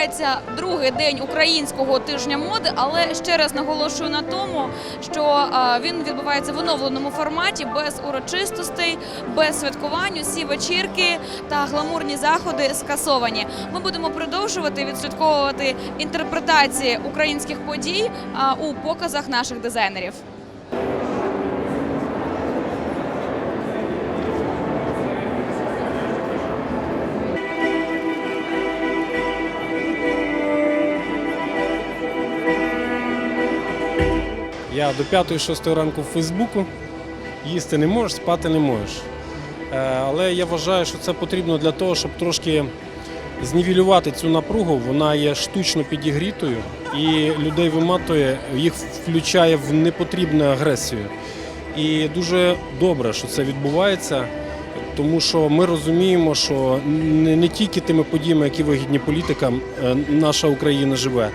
відбувається другий день українського тижня моди, але ще раз наголошую на тому, що він відбувається в оновленому форматі без урочистостей, без святкувань. Усі вечірки та гламурні заходи скасовані. Ми будемо продовжувати відслідковувати інтерпретації українських подій у показах наших дизайнерів. Я до 5-6 ранку в Фейсбуку їсти не можеш, спати не можеш. Е, Але я вважаю, що це потрібно для того, щоб трошки знівелювати цю напругу. Вона є штучно підігрітою і людей виматує, їх включає в непотрібну агресію. І дуже добре, що це відбувається, тому що ми розуміємо, що не, тільки тими подіями, які вигідні політикам, е, наша Україна живе.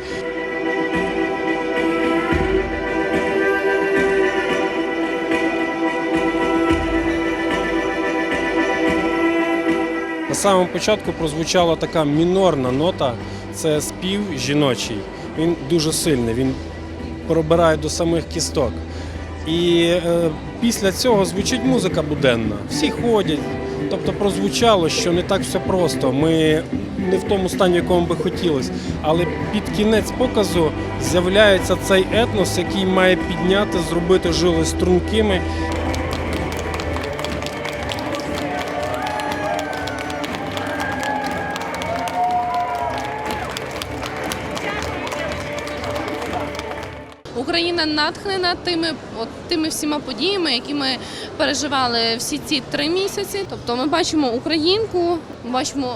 Самому початку прозвучала така мінорна нота, це спів жіночий. Він дуже сильний, він пробирає до самих кісток. І е, після цього звучить музика буденна. Всі ходять. Тобто прозвучало, що не так все просто. Ми не в тому стані, в якому би хотілося. Але під кінець показу з'являється цей етнос, який має підняти, зробити жили стрункими Україна натхнена тими, от, тими всіма подіями, які ми переживали всі ці три місяці. Тобто ми бачимо українку, бачимо,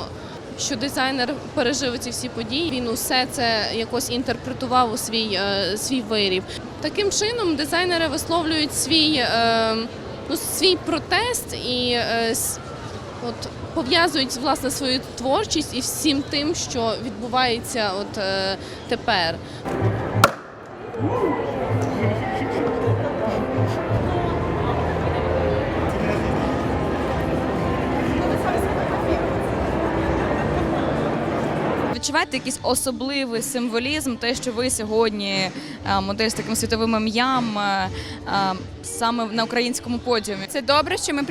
що дизайнер пережив ці всі події. Він усе це якось інтерпретував у свій, е, свій виріб. Таким чином дизайнери висловлюють свій, е, ну, свій протест і е, от, пов'язують власне свою творчість із всім тим, що відбувається от, тепер. Відчуваєте якийсь особливий символізм, те, що ви сьогодні е, модель з таким світовим ім'ям е, е, саме на українському подіумі? Це добре, що ми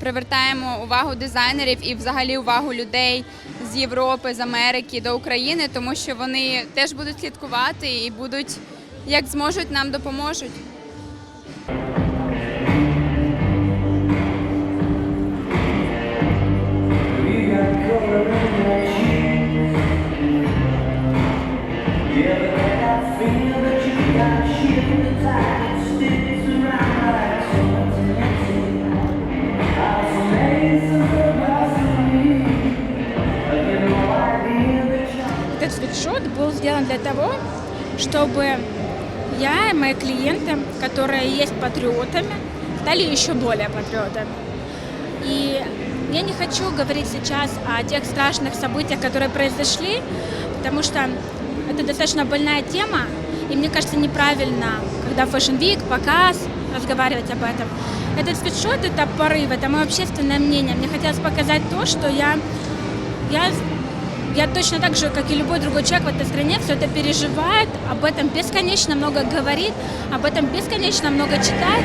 привертаємо увагу дизайнерів і взагалі увагу людей з Європи, з Америки до України, тому що вони теж будуть слідкувати і будуть як зможуть нам допоможуть. Этот свитшот был сделан для того, чтобы я и мои клиенты, которые есть патриотами, стали еще более патриотами. И я не хочу говорить сейчас о тех страшных событиях, которые произошли, потому что это достаточно больная тема, и мне кажется неправильно, когда Fashion Week, показ, разговаривать об этом. Этот свитшот – это порыв, это мое общественное мнение. Мне хотелось показать то, что я, я я точно так же, как и любой другой человек в этой стране, все это переживает, об этом бесконечно много говорит, об этом бесконечно много читает.